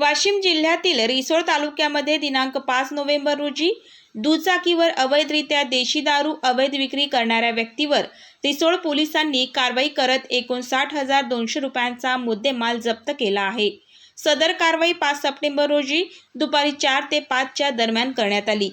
वाशिम जिल्ह्यातील रिसोड तालुक्यामध्ये दिनांक पाच नोव्हेंबर रोजी दुचाकीवर अवैधरित्या देशी दारू अवैध विक्री करणाऱ्या व्यक्तीवर रिसोड पोलिसांनी कारवाई करत एकोणसाठ हजार दोनशे रुपयांचा मुद्देमाल जप्त केला आहे. सदर कारवाई पाच सप्टेंबर रोजी दुपारी चार ते पाचच्या दरम्यान करण्यात आली.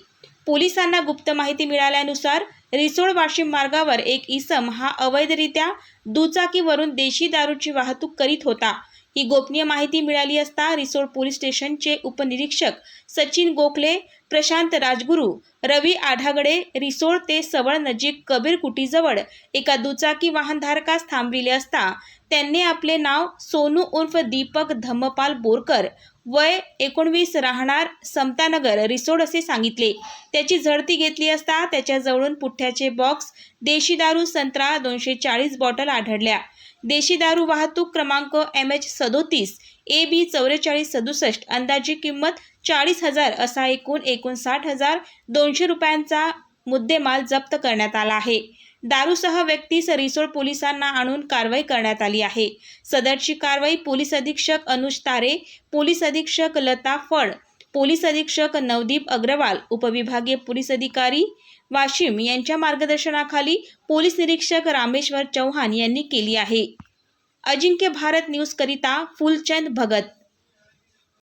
पोलिसांना गुप्त माहिती मिळाल्यानुसार रिसोड वाशिम मार्गावर एक इसम हा अवैधरित्या दुचाकीवरून देशी दारूची वाहतूक करीत होता. ही गोपनीय माहिती मिळाली असता रिसोड पोलीस स्टेशनचे उपनिरीक्षक सचिन गोखले प्रशांत राजगुरू रवी आढागडे रिसोड ते सवळ नजीक कबीर कुटीजवळ एका दुचाकी वाहनधारकास थांबविले असता त्यांनी आपले नाव सोनू उर्फ दीपक धम्मपाल बोरकर वय एकोणवीस राहणार समतानगर रिसोड असे सांगितले. त्याची झडती घेतली असता त्याच्याजवळून पुठ्ठ्याचे बॉक्स देशी दारू संत्रा दोनशे चाळीस बॉटल आढळल्या. देशी दारू वाहतूक क्रमांक एम एच सदोतीस ए बी चौवेचाळीस सदुसष्ट. अंदाजी किंमत चाळीस हजार असा एकूण एकोणसाठ हजार दोनशे रुपयांचा मुद्देमाल जप्त करण्यात आला आहे. दारूसह व्यक्तीस रिसोड पोलिसांना आणून कारवाई करण्यात आली आहे. सदरची कारवाई पोलीस अधीक्षक अनुज तारे पोलीस अधीक्षक लता फड पोलीस अधीक्षक नवदीप अग्रवाल उपविभागीय पोलीस अधिकारी वाशिम यांच्या मार्गदर्शनाखाली पोलीस निरीक्षक रामेश्वर चव्हाण यांनी केली आहे. अजिंक्य भारत न्यूज करिता फुलचंद भगत